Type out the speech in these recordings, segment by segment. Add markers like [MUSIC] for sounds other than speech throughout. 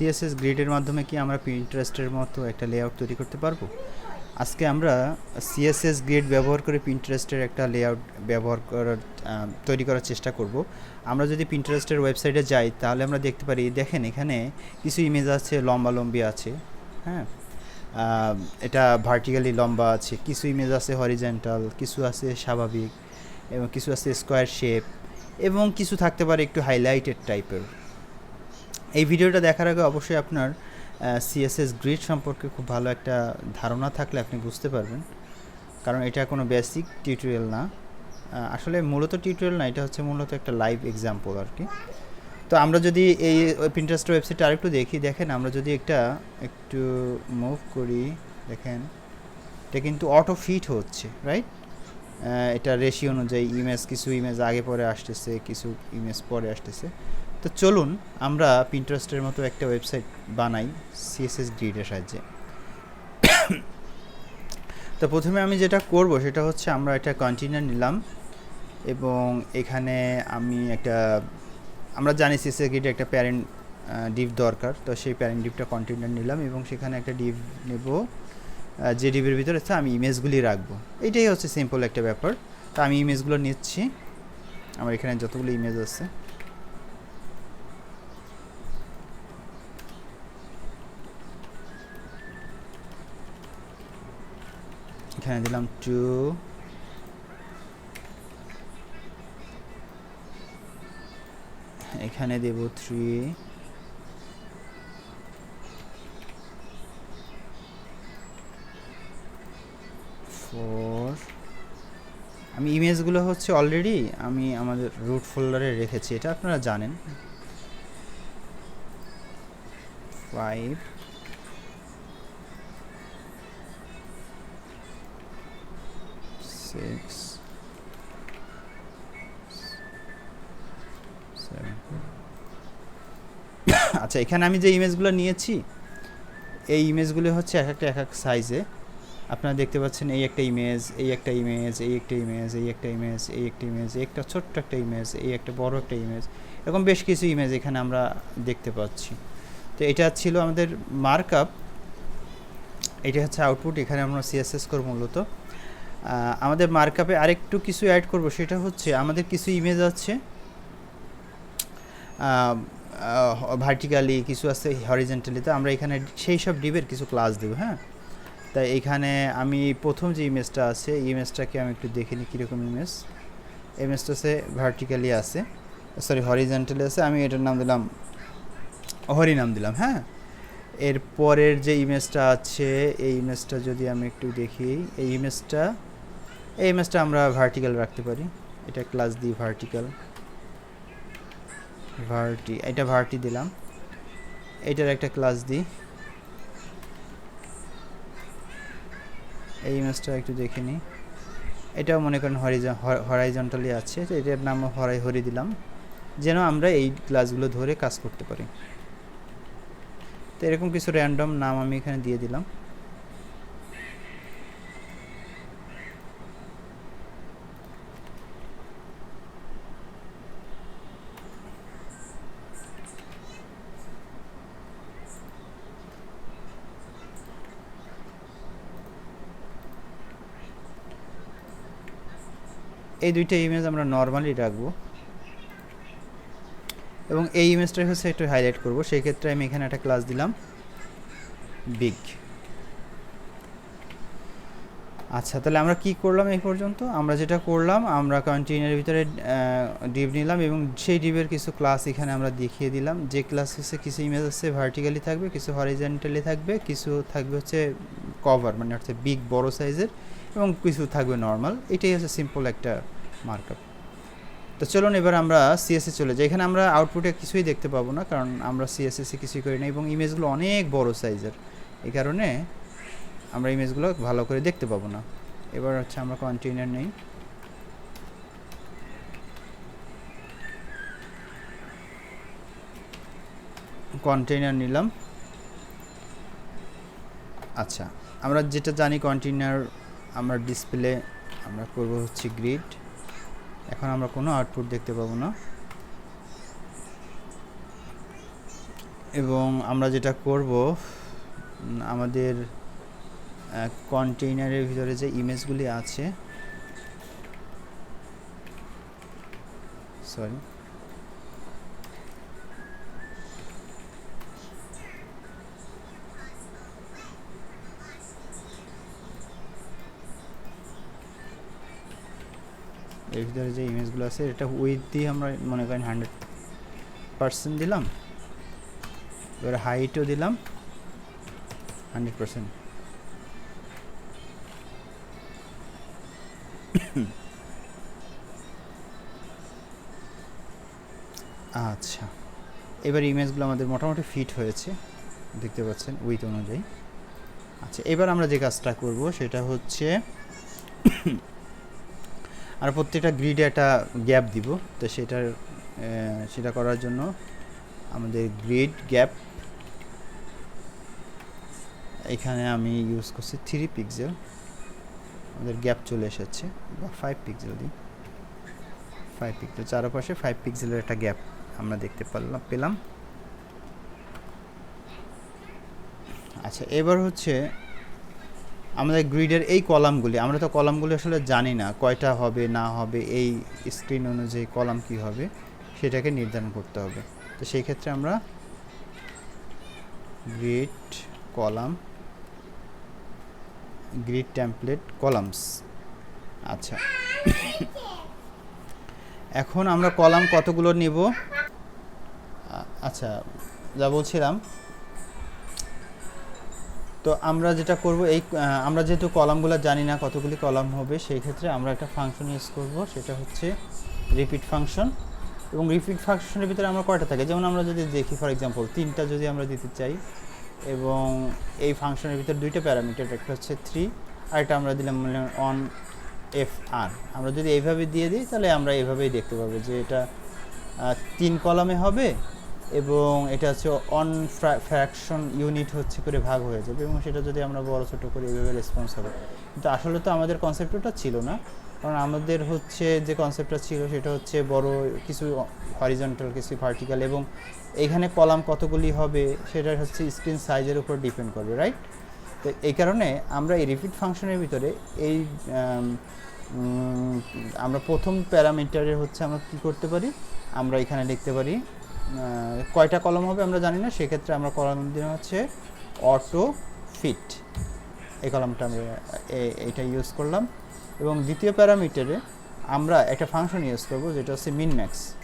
CSS গ্রিডের মাধ্যমে কি আমরা পিন্টারেস্টের মতো একটা লেআউট তৈরি করতে পারব? আজকে আমরা সিএসএস গ্রিড ব্যবহার করে পিন্টারেস্টের একটা লেআউট ব্যবহার করার তৈরি করার চেষ্টা করব। আমরা যদি পিন্টারেস্টের ওয়েবসাইটে যাই, তাহলে আমরা দেখতে পারি, দেখেন এখানে কিছু ইমেজ আছে লম্বা লম্বি আছে হ্যাঁ? এটা ভার্টিক্যালি লম্বা আছে, কিছু ইমেজ আছে হরিজেন্টাল কিছু আছে স্বাভাবিক, এবং কিছু আছে স্কোয়ার শেপ এবং কিছু থাকতে পারে একটু হাইলাইটেড টাইপের এই ভিডিওটা দেখার আগে অবশ্যই আপনার সিএসএস গ্রিড সম্পর্কে খুব ভালো একটা ধারণা থাকলে আপনি বুঝতে পারবেন। কারণ এটা কোনো বেসিক টিউটোরিয়াল না। আসলে মূলত টিউটোরিয়াল না, এটা হচ্ছে মূলত একটা লাইভ এক্সাম্পল আর কি। তো আমরা যদি এই প্রিন্টারেস্ট ওয়েবসাইটটা আরেকটু দেখি, দেখেন আমরা যদি একটা একটু মুভ করি, দেখেন, এটা কিন্তু অটো ফিট হচ্ছে রাইট এটা রেশি অনুযায়ী ইমেজ কিছু ইমেজ আগে পরে আসতেছে, কিছু ইমেজ পরে আসতেছে। তো চলুন আমরা পিন্টারেস্টের মতো একটা ওয়েবসাইট বানাই সিএসএস গ্রিডের সাহায্যে। তো প্রথমে আমি যেটা করব সেটা হচ্ছে আমরা একটা কন্টেনার নিলাম এবং এখানে আমি একটা, আমরা জানি সিএসএস গ্রিডে একটা প্যারেন্ট ডিভ দরকার, তো সেই প্যারেন্ট ডিভটা কন্টেনার নিলাম এবং সেখানে একটা ডিভ নেব। যে ডিভের ভিতরে আমি ইমেজগুলি রাখব। এটাই হচ্ছে সিম্পল একটা ব্যাপার। তো আমি ইমেজগুলো নিচ্ছি। আমার এখানে যতগুলো ইমেজ আছে। এখানে দিলাম টু এখানে দেব থ্রি ফোর আমি ইমেজগুলো হচ্ছে অলরেডি আমি আমাদের রুট ফোল্ডারে রেখেছি, এটা আপনারা জানেন। ফাইভ সিক্স সেভেন [COUGHS] আচ্ছা এখানে আমি যে ইমেজগুলো নিয়েছি, এই ইমেজগুলো হচ্ছে এক একটা, এক এক সাইজে আপনারা দেখতে পাচ্ছেন এই একটা ইমেজ এই একটা ইমেজ এই একটা ইমেজ এই একটা ইমেজ এই একটা ইমেজ এই একটা ছোট্ট একটা ইমেজ এই একটা বড় একটা ইমেজ এরকম বেশ কিছু ইমেজ এখানে আমরা দেখতে পাচ্ছি। তো এটা ছিল আমাদের মার্ক আপ এটা হচ্ছে আউটপুট এখানে আমরা সিএসএস করব মূলত। আমাদের মার্কআপে আরেকটু কিছু অ্যাড করব, সেটা হচ্ছে আমাদের কিছু ইমেজ আছে। ভার্টিক্যালি কিছু আছে হরিজেন্টালি তো আমরা এখানে সেই সব ডিবের কিছু ক্লাস দেবো হ্যাঁ? তাই এখানে আমি প্রথম যে ইমেজটা আছে ইমেজটাকে আমি একটু দেখে নিই কীরকম ইমেজ ইমেজটা আছে ভার্টিক্যালি আছে সরি হরিজেন্টালি আছে। আমি এটার নাম দিলাম, হরি নাম দিলাম হ্যাঁ? এর পরের যে ইমেজটা আছে, এই ইমেজটা যদি আমি একটু দেখি, এই ইমেজটা এই ইমেজটা আমরা ভার্টিক্যাল রাখতে পারি। এটা ক্লাস দিই ভার্টিক্যাল ভার্টি এটা ভার্টি দিলাম। এটার একটা ক্লাস দিই এই ইমেজটা একটু দেখে নিই। এটাও মনে করেন হরিজন হরাইজন্টালি আছে। তো এটার নাম হরাই হরি দিলাম। যেন আমরা এই ক্লাসগুলো ধরে কাজ করতে পারি। তো এরকম কিছু র্যান্ডম নাম আমি এখানে দিয়ে দিলাম। এই দুইটা ইমেজ আমরা নর্মালি রাখব। এবং এই ইমেজটা হচ্ছে একটু হাইলাইট করব। সেই ক্ষেত্রে আমি এখানে একটা ক্লাস দিলাম। বিগ আচ্ছা তাহলে আমরা কি করলাম এই পর্যন্ত? আমরা যেটা করলাম, আমরা কন্টেইনারের ভিতরে ডিপ নিলাম এবং সেই ডিপের কিছু ক্লাস এখানে আমরা দেখিয়ে দিলাম। যে ক্লাস হচ্ছে কিছু ইমেজ হচ্ছে ভার্টিক্যালি থাকবে, কিছু হরিজেন্টালি থাকবে, কিছু থাকবে হচ্ছে কভার মানে হচ্ছে বিগ বড় সাইজের এবং কিছু থাকবে নর্মাল এটাই হচ্ছে সিম্পল একটা মার্কআপ তো চলুন এবার আমরা সিএসএ চলে যাই। এখানে আমরা আউটপুটে কিছুই দেখতে পাবো না, কারণ আমরা সিএসএসে কিছুই করি না এবং ইমেজগুলো অনেক বড় সাইজের এই কারণে আমরা ইমেজগুলো ভালো করে দেখতে পাবো না। এবার হচ্ছে আমরা কন্টেইনার নেই। কন্টেইনার নিলাম। আচ্ছা আমরা যেটা জানি কন্টেইনার আমরা ডিসপ্লে আমরা করব হচ্ছে গ্রিড এখন আমরা কোনো আউটপুট দেখতে পাবো না। এবং আমরা যেটা করব আমাদের কন্টেইনারের ভিতরে যে ইমেজগুলি আছে সরি এর ভিতরে যে ইমেজগুলো আছে, এটা উইথ দিয়ে আমরা মনে করেন হান্ড্রেড পার্সেন্ট দিলাম। এবার হাইটও দিলাম হান্ড্রেড পার্সেন্ট আচ্ছা এবার ইমেজগুলো আমাদের মোটামুটি ফিট হয়েছে, দেখতে পাচ্ছেন উইথ অনুযায়ী। আচ্ছা এবার আমরা যে কাজটা করব, সেটা হচ্ছে আর প্রত্যেকটা গ্রিডে একটা গ্যাপ দিব, তো সেটার সেটা করার জন্য আমাদের গ্রিড গ্যাপ এখানে আমি ইউজ করছি থ্রি পিক্সেল আমাদের গ্যাপ চলে এসেছে, বা ফাইভ পিক্সেল দিই। ফাইভ পিক্সেল চারপাশে ফাইভ পিক্সেলের একটা গ্যাপ আমরা দেখতে পারলাম পেলাম। আচ্ছা এবার হচ্ছে আমাদের গ্রিডের এই কলামগুলি, আমরা তো কলামগুলি আসলে জানি না, কয়টা হবে, না হবে, এই স্ক্রিন অনুযায়ী কলাম কি হবে, সেটাকে নির্ধারণ করতে হবে। তো সেই ক্ষেত্রে আমরা grid column, grid template columns. আচ্ছা। এখন আমরা কলাম কতগুলো নেব? আচ্ছা যা বলছিলাম তো আমরা যেটা করব, এই আমরা যেহেতু কলামগুলো জানি না কতগুলি কলাম হবে, সেই ক্ষেত্রে আমরা একটা ফাংশন ইউজ করব, সেটা হচ্ছে রিপিট ফাংশন এবং রিপিট ফাংশনের ভিতরে আমরা কয়টা থাকে? যেমন আমরা যদি দেখি ফর এক্সাম্পল তিনটা যদি আমরা দিতে চাই, এবং এই ফাংশনের ভিতরে দুইটা প্যারামিটার, একটা হচ্ছে থ্রি আর এটা আমরা দিলাম মানে অন এফ আর আমরা যদি এইভাবে দিয়ে দিই, তাহলে আমরা এইভাবেই দেখতে পাবো যে এটা তিন কলামে হবে এবং এটা হচ্ছে অন ফ্র্যাকশন ইউনিট হচ্ছে করে ভাগ হয়ে যাবে এবং সেটা যদি আমরা বড় ছোট করে এইভাবে রেসপন্স হবে। কিন্তু আসলে তো আমাদের কনসেপ্টটা ছিল না। কারণ আমাদের হচ্ছে যে কনসেপ্টটা ছিল সেটা হচ্ছে বড় কিছু হরিজন্টাল কিছু ভার্টিক্যাল এবং এইখানে কলাম কতগুলি হবে সেটা হচ্ছে স্ক্রিন সাইজের উপর ডিপেন্ড করবে রাইট তো এই কারণে আমরা এই রিপিট ফাংশনের ভিতরে এই আমরা প্রথম প্যারামিটারে হচ্ছে আমরা কি করতে পারি? আমরা এখানে লিখতে পারি কয়টা কলম হবে আমরা জানি না, সেক্ষেত্রে আমরা কলম দিন হচ্ছে অটো ফিট। এই কলমটা আমরা এ- এইটা ইউজ করলাম। এবং দ্বিতীয় প্যারামিটারে আমরা একটা ফাংশন ইউজ করব, যেটা হচ্ছে মিন ম্যাক্স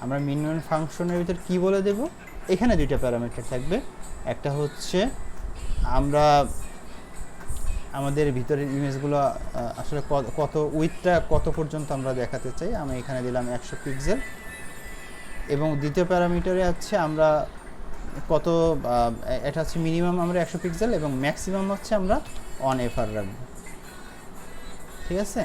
আমরা মিন ফাংশনের ভিতর কি বলে দেব? এখানে দুইটা প্যারামিটার থাকবে। একটা হচ্ছে আমরা আমাদের ভিতরের ইমেজগুলো আসলে কত উইথটা কত পর্যন্ত আমরা দেখাতে চাই, আমি এখানে দিলাম একশো পিক্সেল এবং দ্বিতীয় প্যারামিটারে হচ্ছে আমরা কত এটা হচ্ছে মিনিমাম আমরা একশো পিক্সেল এবং ম্যাক্সিমাম হচ্ছে আমরা অন এফআর রাখব। ঠিক আছে?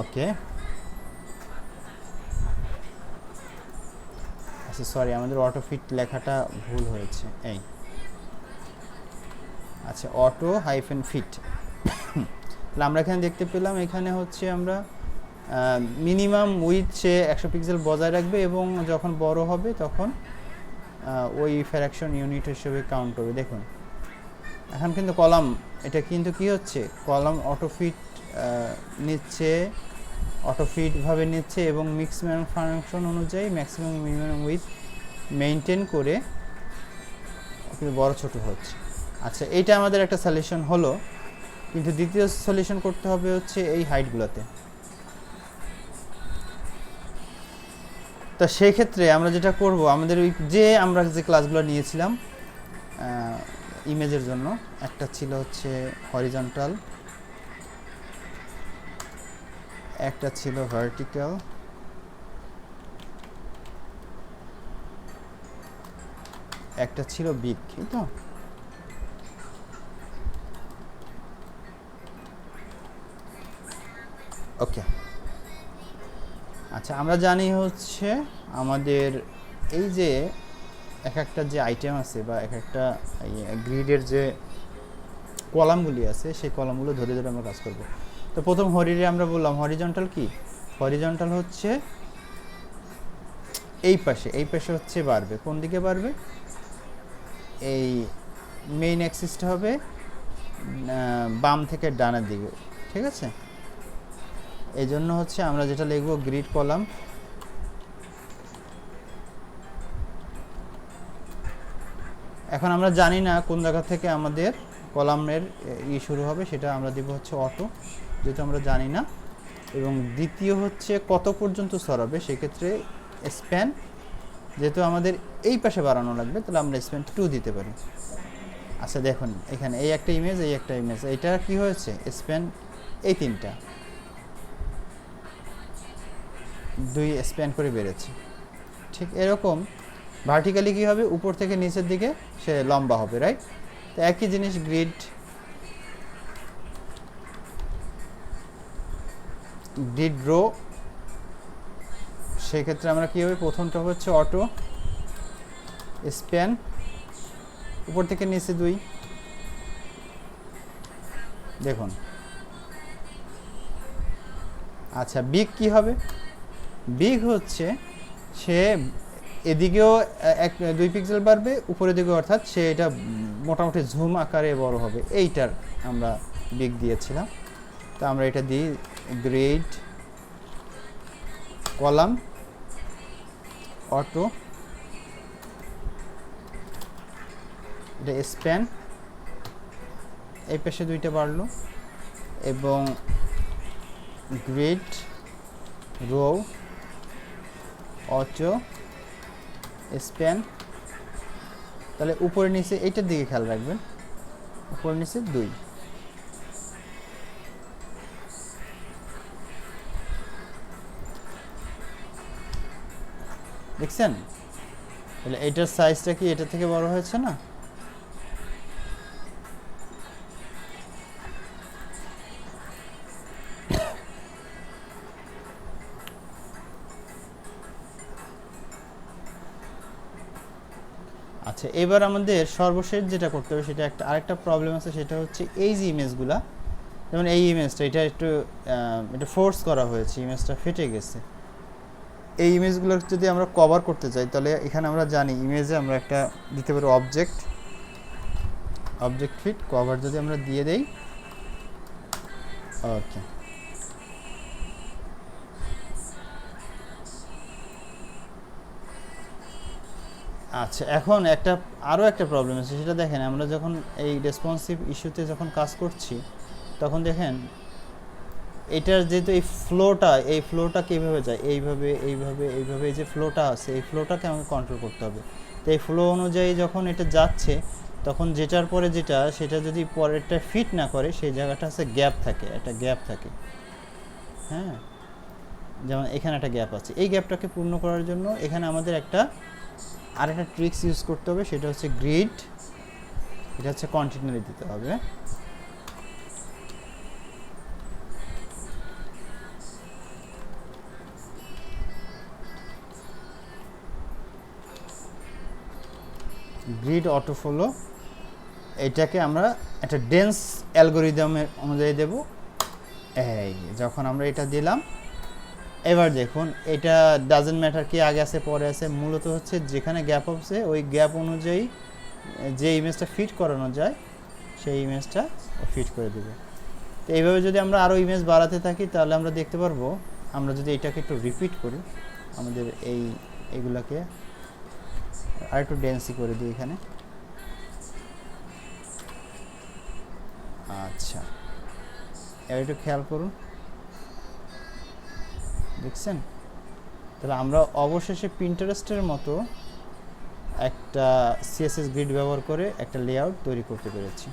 ওকে। আচ্ছা সরি, আমাদের অটো ফিট লেখাটা ভুল হয়েছে। এই। আচ্ছা অটো হাইফেন ফিট তাহলে আমরা এখানে দেখতে পেলাম, এখানে হচ্ছে আমরা মিনিমাম উইথ সে একশো পিক্সেল বজায় রাখবে এবং যখন বড় হবে তখন ওই ফ্যারাকশন ইউনিট হিসেবে কাউন্ট করবে। দেখুন, এখন কিন্তু কলাম, এটা কিন্তু কি হচ্ছে? কলাম অটো ফিট নিচ্ছে অটো ফিটভাবে নিচ্ছে এবং মিক্স ম্যান ফাংশন অনুযায়ী ম্যাক্সিমাম মিনিমাম উইথ মেনটেন করে কিন্তু বড় ছোট হচ্ছে। আচ্ছা এইটা আমাদের একটা সলিউশন হলো, কিন্তু দ্বিতীয় সলিউশন করতে হবে হচ্ছে এই হাইটগুলোতে তো সেই ক্ষেত্রে আমরা যেটা করব, আমাদের ওই যে আমরা যে ক্লাসগুলো নিয়েছিলাম ইমেজের জন্য, একটা ছিল হচ্ছে হরিজন্টাল একটা ছিল ভার্টিক্যাল একটা ছিল বিগ তো? ওকে আচ্ছা আমরা জানি হচ্ছে আমাদের এই যে এক একটা যে আইটেম আছে বা এক একটা গ্রিডের যে কলামগুলি আছে, সেই কলামগুলো ধরে ধরে আমরা কাজ করব। তো প্রথম হরিরে আমরা বললাম হরিজন্টাল কি? হরিজন্টাল হচ্ছে এই পাশে এই পাশে হচ্ছে বাড়বে। কোন দিকে বাড়বে? এই মেইন অ্যাক্সিসটা হবে বাম থেকে ডানের দিকে, ঠিক আছে? এই জন্য হচ্ছে আমরা যেটা লিখব গ্রিড কলাম। এখন আমরা জানি না কোন জায়গা থেকে আমাদের কলামের ই শুরু হবে, সেটা আমরা দিব হচ্ছে অটো, যেহেতু আমরা জানি না। এবং দ্বিতীয় হচ্ছে কত পর্যন্ত সরাবে সেক্ষেত্রে স্প্যান যেহেতু আমাদের এই পাশে বাড়ানো লাগবে, তাহলে আমরা স্প্যান টু দিতে পারি। আচ্ছা দেখুন, এখানে এই একটা ইমেজ এই একটা ইমেজ এইটা কি হয়েছে? স্প্যান এই তিনটা। দুই স্প্যান করে বেড়েছে। ঠিক এরকম ভার্টিক্যালি কী হবে? উপর থেকে নিচের দিকে সে লম্বা হবে রাইট তো একই জিনিস গ্রিড গ্রিড রো সেক্ষেত্রে আমরা কী হবে? প্রথমটা হচ্ছে অটো স্প্যান উপর থেকে নিচে দুই। দেখুন। আচ্ছা বিগ কি হবে? বিগ হচ্ছে সে এদিকেও এক, দুই পিক্সেল বাড়বে, উপরের দিকে অর্থাৎ সে এটা মোটামুটি ঝুম আকারে বড় হবে। এইটার আমরা বিগ দিয়েছিলাম। তো আমরা এটা দিই গ্রেড কলাম অটো। এটা স্প্যান এই পাশে দুইটা বাড়লো। এবং গ্রেড রো অটো স্প্যান তাহলে উপরে নিচে এইটার দিকে খেয়াল রাখবেন। উপরে নিচে দুই। দেখছেন? তাহলে এটার সাইজটা কি এটা থেকে বড় হয়েছে না? আচ্ছা এবার আমাদের সর্বশেষ যেটা করতে হবে সেটা একটা, আরেকটা প্রবলেম আছে, সেটা হচ্ছে এই যে ইমেজগুলা যেমন এই ইমেজটা এটা একটু এটা ফোর্স করা হয়েছে ইমেজটা ফেটে গেছে। এই ইমেজগুলো যদি আমরা কভার করতে চাই তাহলে এখানে আমরা জানি ইমেজে আমরা একটা দিতে পারি অবজেক্ট অবজেক্ট ফিট কভার যদি আমরা দিয়ে দেই ওকে আচ্ছা এখন একটা আরও একটা প্রবলেম আছে, সেটা দেখেন, আমরা যখন এই রেসপন্সিভ ইস্যুতে যখন কাজ করছি, তখন দেখেন, এটার যেহেতু এই ফ্লোটা এই ফ্লোটা কীভাবে যায়? এইভাবে এইভাবে এইভাবে এই যে ফ্লোটা আছে, এই ফ্লোটাকে আমাকে কন্ট্রোল করতে হবে। তো এই ফ্লো অনুযায়ী যখন এটা যাচ্ছে, তখন যেটার পরে যেটা, সেটা যদি পরেরটা ফিট না করে, সেই জায়গাটা আছে গ্যাপ থাকে, একটা গ্যাপ থাকে। হ্যাঁ? যেমন এখানে একটা গ্যাপ আছে। এই গ্যাপটাকে পূর্ণ করার জন্য এখানে আমাদের একটা আর একটা ট্রিক্স ইউজ করতে হবে, সেটা হচ্ছে গ্রিড এটা হচ্ছে কন্টিনিউয়ারি দিতে হবে। গ্রিড অটো ফলো এটাকে আমরা একটা ডেন্স অ্যালগোরিদমের অনুযায়ী দেব। এই, যখন আমরা এটা দিলাম এবার দেখুন, এটা ডাজেন্ট ম্যাটার কি আগে আছে, পরে আছে, মূলত হচ্ছে যেখানে গ্যাপ আছে, ওই গ্যাপ অনুযায়ী, যে ইমেজটা ফিট করানো যায়, সেই ইমেজটা ফিট করে দেবে। তো এইভাবে যদি আমরা আরও ইমেজ বাড়াতে থাকি, তাহলে আমরা দেখতে পারব, আমরা যদি এটাকে একটু রিপিট করি, আমাদের এই, এগুলাকে আর একটু ডেন্সি করে দিই এখানে। আচ্ছা এবার একটু খেয়াল করুন। দেখছেন? তাহলে আমরা অবশেষে প্রিন্টারেস্টের মতো একটা সিএসএস গ্রিড ব্যবহার করে একটা লেআউট তৈরি করতে পেরেছি।